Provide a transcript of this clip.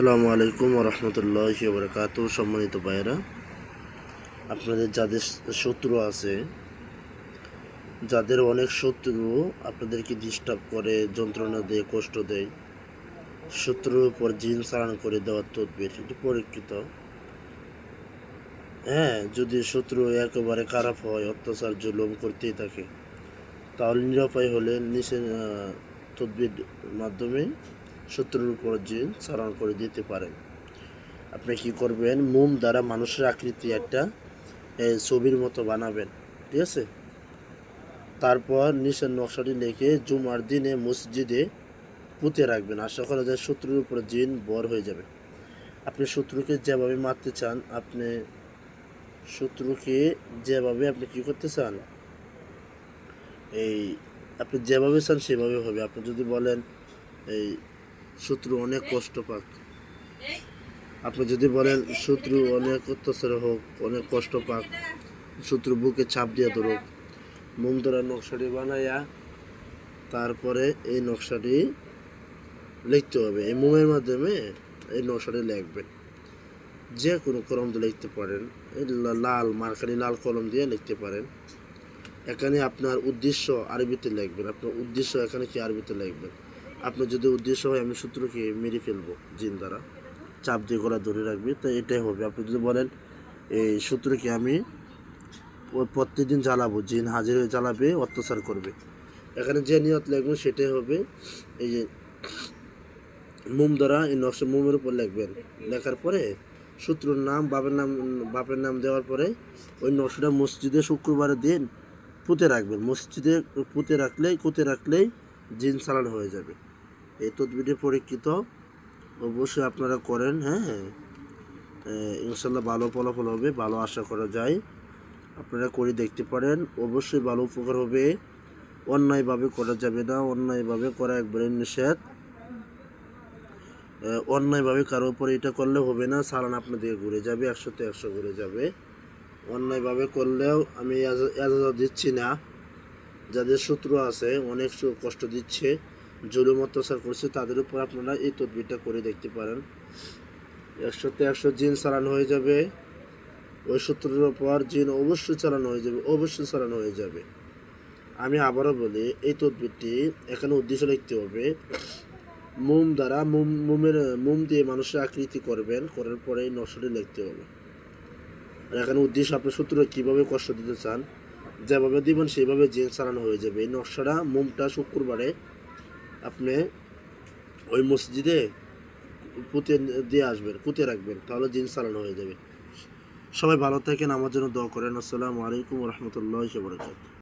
আসসালামু আলাইকুম রহমতুল্লাহ বরকাত সম্মানিত ভাইয়েরা। আপনাদের যাদের শত্রু আছে, যাদের অনেক শত্রু আপনাদেরকে ডিস্টার্ব করে, যন্ত্রণা দেয়, কষ্ট দেয়, শত্রুর উপর জিন চালান করে দেওয়ার তদবির, এটি পরীক্ষিত। হ্যাঁ যদি শত্রু একেবারে খারাপ হয়, অত্যাচার, জুলুম করতেই থাকে, তাহলে নিরাপায় হলে নিচে তদবির মাধ্যমে শত্রুর উপর জিন চালান করে দিতে পারেন। আপনি কি করবেন? মোম দ্বারা মানুষের আকৃতি একটা ছবির মতো বানাবেন। ঠিক আছে? তারপর নিচের নকশাটি লিখে জুমার দিনে মসজিদে পুঁতে রাখবেন আশা করা যায় শত্রুর উপর জিন বর হয়ে যাবে। আপনি শত্রুকে যেভাবে মারতে চান, আপনি শত্রুকে যেভাবে আপনি কি করতে চান, এই, আপনি যেভাবে চান সেভাবে হবে। আপনি যদি বলেন, এই শত্রু অনেক কষ্ট পাক। আপনি যদি বলেন শত্রু অনেক অত্যাচার হোক, অনেক কষ্ট পাক, শত্রু বুকে চাপ দিয়ে ধরুক, মোম ধরা নকশাটি বানাইয়া তারপরে এই নকশাটি লিখতে হবে। এই মোমের মাধ্যমে এই নকশাটি লিখবে যে কোনো কলম দিয়ে লিখতে পারেন। লাল মার্কারি লাল কলম দিয়ে লিখতে পারেন। এখানে আপনার উদ্দেশ্য আরবিতে লিখবেন। আপনার উদ্দেশ্য এখানে কি আরবিতে লিখবেন? আপনার যদি উদ্দেশ্য হয়, আমি শত্রুকে মেরে ফেলব জিন দ্বারা। চাপ দিয়ে গলা ধরে রাখবে তো এটাই হবে। আপনি যদি বলেন, এই শত্রুকে আমি প্রত্যেকদিন জ্বালাবো, জিন হাজির হয়ে জ্বালাবে, অত্যাচার করবে। এখানে যে নিয়ত লাগবে সেটাই হবে। এই যে মোম দ্বারা, এই নকশা মোমের উপর লিখবেন। লেখার পরে শত্রুর নাম, বাপের নাম বাপের নাম দেওয়ার পরে ওই নকশাটা মসজিদে শুক্রবারের দিন পুঁতে রাখবেন। মসজিদে পুঁতে রাখলেই, কুতে রাখলেই জিন চালান হয়ে যাবে। এই তদবিটি পরীক্ষিত অবশ্যই আপনারা করেন হ্যাঁ? এ, ইনশাল্লাহ ভালো ফলাফল হবে ভালো আশা করা যায়। আপনারা করে দেখতে পারেন অবশ্যই ভালো উপকার হবে। অন্যায়ভাবে করা যাবে না অন্যায়ভাবে করা একবারে নিষেধ। অন্যায়ভাবে কারও উপরে এটা করলে হবে না সালান আপনাদের ঘুরে যাবে একশোতে একশো ঘুরে যাবে। অন্যায়ভাবে করলেও আমি এজা- এজাজত দিচ্ছি না। যাদের শত্রু আছে অনেক কষ্ট দিচ্ছে। জুলুম অত্যাচার করছে, তাদের উপর আপনারা এই তদবিরটা করে দেখতে পারেন। একশোতে একশো জিন চালানো হয়ে যাবে। ওই সূত্রের উপর জিন অবশ্যই চালানো হয়ে যাবে, অবশ্যই চালানো হয়ে যাবে। আমি আবারও বলি, এই তদবিরটি এখানে উদ্দেশ্য লিখতে হবে, মোম দ্বারা মোম, মোমের, মোম দিয়ে মানুষের আকৃতি করবেন, করার পরে এই নকশাটি লিখতে হবে। আর এখানে উদ্দেশ্য আপনার শত্রুরা কীভাবে কষ্ট দিতে চান, যেভাবে দিবেন, সেইভাবে জিন চালানো হয়ে যাবে। এই নকশাটা মোমটা শুক্রবারে আপনি ওই মসজিদে পুঁতে দিয়ে আসবেন, পুঁতে রাখবেন, তাহলে জিন চালানো হয়ে যাবে। সবাই ভালো থাকেন, আমার জন্য দোয়া করেন। আসসালামু আলাইকুম রহমতুল্লাহ বরকাত